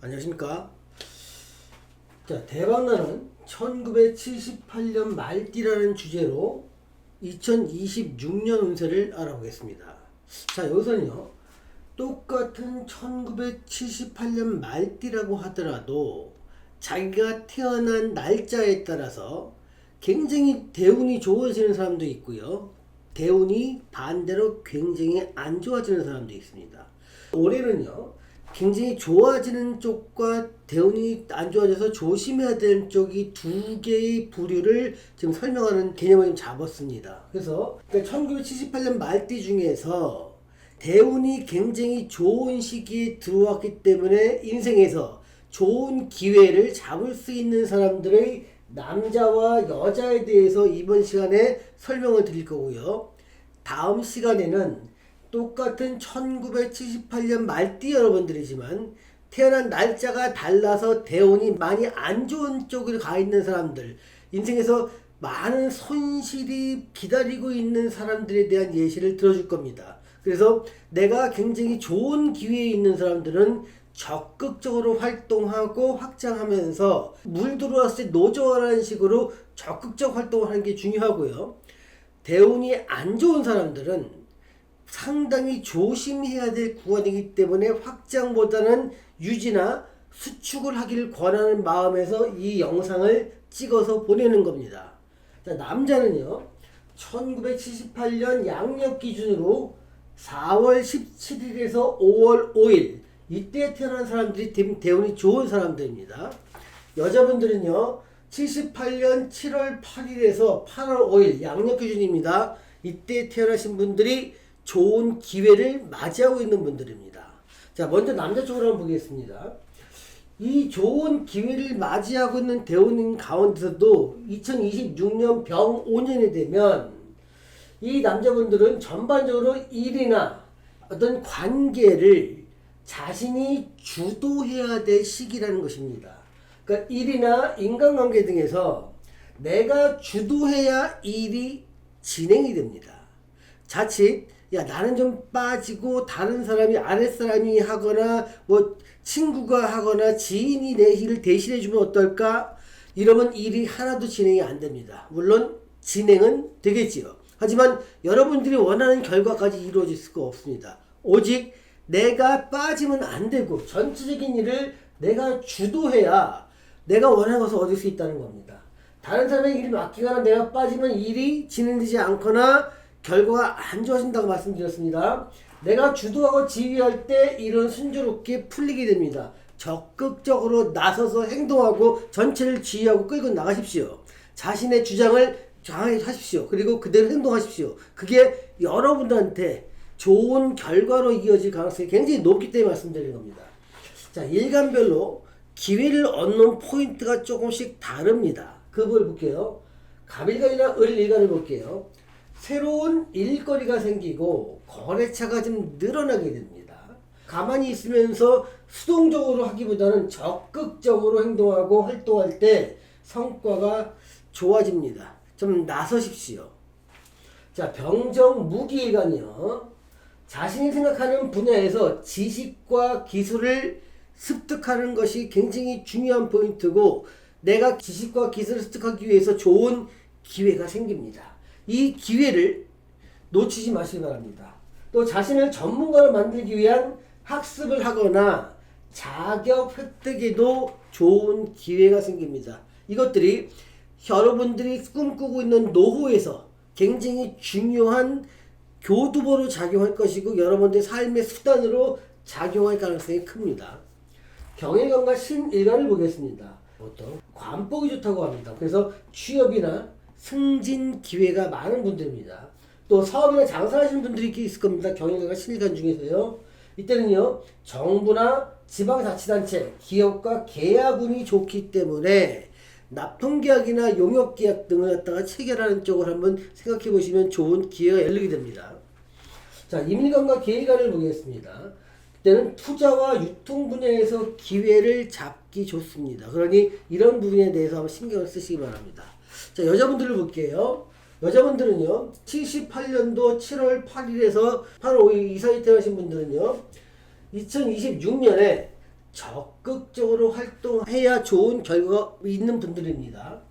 안녕하십니까. 자, 대박나는 1978년 말띠라는 주제로 2026년 운세를 알아보겠습니다. 자, 여기서는요, 똑같은 1978년 말띠라고 하더라도 자기가 태어난 날짜에 따라서 굉장히 대운이 좋아지는 사람도 있고요. 대운이 반대로 굉장히 안 좋아지는 사람도 있습니다. 올해는요, 굉장히 좋아지는 쪽과 대운이 안 좋아져서 조심해야 되는 쪽이 두 개의 부류를 지금 설명하는 개념을 좀 잡았습니다. 그래서 1978년 말띠 중에서 대운이 굉장히 좋은 시기에 들어왔기 때문에 인생에서 좋은 기회를 잡을 수 있는 사람들의 남자와 여자에 대해서 이번 시간에 설명을 드릴 거고요. 다음 시간에는 똑같은 1978년 말띠 여러분들이지만 태어난 날짜가 달라서 대운이 많이 안 좋은 쪽으로 가 있는 사람들, 인생에서 많은 손실이 기다리고 있는 사람들에 대한 예시를 들어줄 겁니다. 그래서 내가 굉장히 좋은 기회에 있는 사람들은 적극적으로 활동하고 확장하면서 물 들어왔을 때 노조라는 식으로 적극적 활동을 하는 게 중요하고요. 대운이 안 좋은 사람들은 상당히 조심해야 될 구간이기 때문에 확장보다는 유지나 수축을 하기를 권하는 마음에서 이 영상을 찍어서 보내는 겁니다. 자, 남자는요, 1978년 양력 기준으로 4월 17일에서 5월 5일, 이때 태어난 사람들이 대- 대운이 좋은 사람들입니다. 여자분들은요, 78년 7월 8일에서 8월 5일, 양력 기준입니다. 이때 태어나신 분들이 좋은 기회를 맞이하고 있는 분들입니다. 자, 먼저 남자 쪽으로 한번 보겠습니다. 이 좋은 기회를 맞이하고 있는 대운인 가운데서도 2026년 병 5년이 되면 이 남자분들은 전반적으로 일이나 어떤 관계를 자신이 주도해야 될 시기라는 것입니다. 그러니까 일이나 인간관계 등에서 내가 주도해야 일이 진행이 됩니다. 자칫 야 나는 좀 빠지고 다른 사람이 아랫사람이 하거나 뭐 친구가 하거나 지인이 내 일을 대신해 주면 어떨까? 이러면 일이 하나도 진행이 안 됩니다. 물론 진행은 되겠지요. 하지만 여러분들이 원하는 결과까지 이루어질 수가 없습니다. 오직 내가 빠지면 안 되고 전체적인 일을 내가 주도해야 내가 원하는 것을 얻을 수 있다는 겁니다. 다른 사람의 일을 맡기거나 내가 빠지면 일이 진행되지 않거나 결과가 안 좋아진다고 말씀드렸습니다. 내가 주도하고 지휘할 때 일은 순조롭게 풀리게 됩니다. 적극적으로 나서서 행동하고 전체를 지휘하고 끌고 나가십시오. 자신의 주장을 강하게 하십시오. 그리고 그대로 행동하십시오. 그게 여러분들한테 좋은 결과로 이어질 가능성이 굉장히 높기 때문에 말씀드리는 겁니다. 자, 일간별로 기회를 얻는 포인트가 조금씩 다릅니다. 그걸 볼게요. 갑일간이나 을일간을 볼게요. 새로운 일거리가 생기고 거래차가 좀 늘어나게 됩니다. 가만히 있으면서 수동적으로 하기보다는 적극적으로 행동하고 활동할 때 성과가 좋아집니다. 좀 나서십시오. 자, 병정 무기일간이요. 자신이 생각하는 분야에서 지식과 기술을 습득하는 것이 굉장히 중요한 포인트고 내가 지식과 기술을 습득하기 위해서 좋은 기회가 생깁니다. 이 기회를 놓치지 마시기 바랍니다. 또 자신을 전문가로 만들기 위한 학습을 하거나 자격 획득에도 좋은 기회가 생깁니다. 이것들이 여러분들이 꿈꾸고 있는 노후에서 굉장히 중요한 교두보로 작용할 것이고 여러분들의 삶의 수단으로 작용할 가능성이 큽니다. 경일관과 신일관을 보겠습니다. 보통 관복이 좋다고 합니다. 그래서 취업이나 승진 기회가 많은 분들입니다. 또 사업이나 장사하시는 분들이 있을 겁니다. 경일관과 신일관 중에서요. 이때는요 정부나 지방자치단체, 기업과 계약운이 좋기 때문에 납통계약이나 용역계약 등을 갖다가 체결하는 쪽을 한번 생각해 보시면 좋은 기회가 열리게 됩니다. 자, 임일관과 계일관을 보겠습니다. 그때는 투자와 유통 분야에서 기회를 잡기 좋습니다. 그러니 이런 부분에 대해서 한번 신경을 쓰시기 바랍니다. 자, 여자분들을 볼게요. 여자분들은요, 78년도 7월 8일에서 8월 5일 이 사이 태어나신 분들은요, 2026년에 적극적으로 활동해야 좋은 결과가 있는 분들입니다.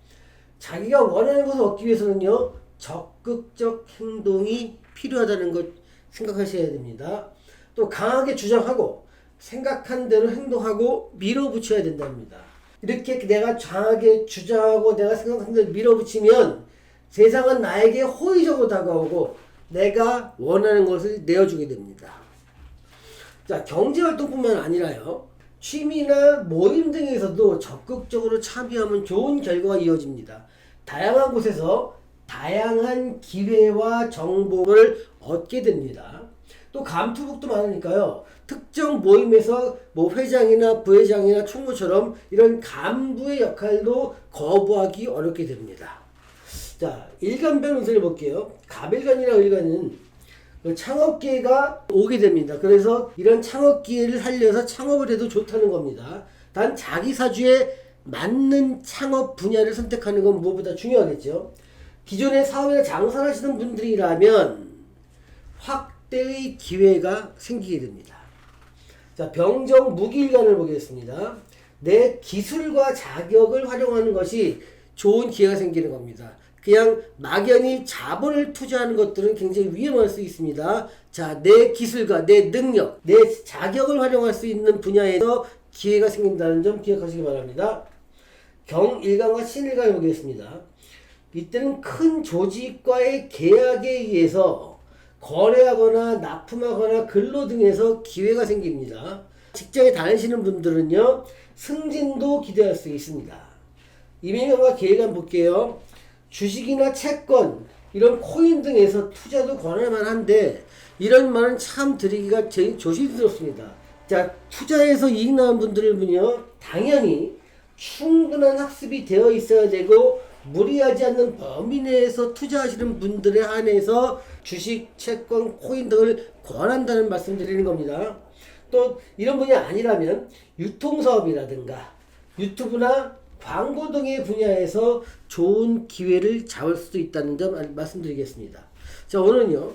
자기가 원하는 것을 얻기 위해서는요, 적극적 행동이 필요하다는 것 생각하셔야 됩니다. 또 강하게 주장하고 생각한 대로 행동하고 밀어붙여야 된답니다. 이렇게 내가 강하게 주장하고 내가 생각한 대로 밀어붙이면 세상은 나에게 호의적으로 다가오고 내가 원하는 것을 내어주게 됩니다. 자, 경제활동뿐만 아니라요. 취미나 모임 등에서도 적극적으로 참여하면 좋은 결과가 이어집니다. 다양한 곳에서 다양한 기회와 정보를 얻게 됩니다. 또 감투북도 많으니까요. 특정 모임에서 뭐 회장이나 부회장이나 총무처럼 이런 간부의 역할도 거부하기 어렵게 됩니다. 자, 일간별 운세를 볼게요. 갑일간이나 을간은 그 창업 기회가 오게 됩니다. 그래서 이런 창업 기회를 살려서 창업을 해도 좋다는 겁니다. 단 자기 사주에 맞는 창업 분야를 선택하는 건 무엇보다 중요하겠죠. 기존의 사업이나 장사를 하시는 분들이라면 확대의 기회가 생기게 됩니다. 자, 병정 무기일간을 보겠습니다. 내 기술과 자격을 활용하는 것이 좋은 기회가 생기는 겁니다. 그냥 막연히 자본을 투자하는 것들은 굉장히 위험할 수 있습니다. 자, 내 기술과 내 능력, 내 자격을 활용할 수 있는 분야에서 기회가 생긴다는 점 기억하시기 바랍니다. 경일간과 신일간을 보겠습니다. 이때는 큰 조직과의 계약에 의해서 거래하거나 납품하거나 근로 등에서 기회가 생깁니다. 직장에 다니시는 분들은요, 승진도 기대할 수 있습니다. 이민간과 계획안 볼게요. 주식이나 채권, 이런 코인 등에서 투자도 권할 만 한데, 이런 말은 참 드리기가 제일 조심스럽습니다. 자, 투자해서 이익 나는 분들은요, 당연히 충분한 학습이 되어 있어야 되고, 무리하지 않는 범위 내에서 투자하시는 분들에 한해서 주식, 채권, 코인 등을 권한다는 말씀 드리는 겁니다. 또 이런 분이 아니라면 유통사업이라든가 유튜브나 광고 등의 분야에서 좋은 기회를 잡을 수도 있다는 점 알- 말씀드리겠습니다. 자, 오늘은요.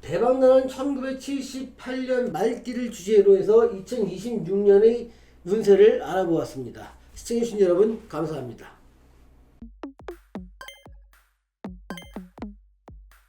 대박나는 1978년 말띠를 주제로 해서 2026년의 운세를 알아보았습니다. 시청해주신 여러분 감사합니다.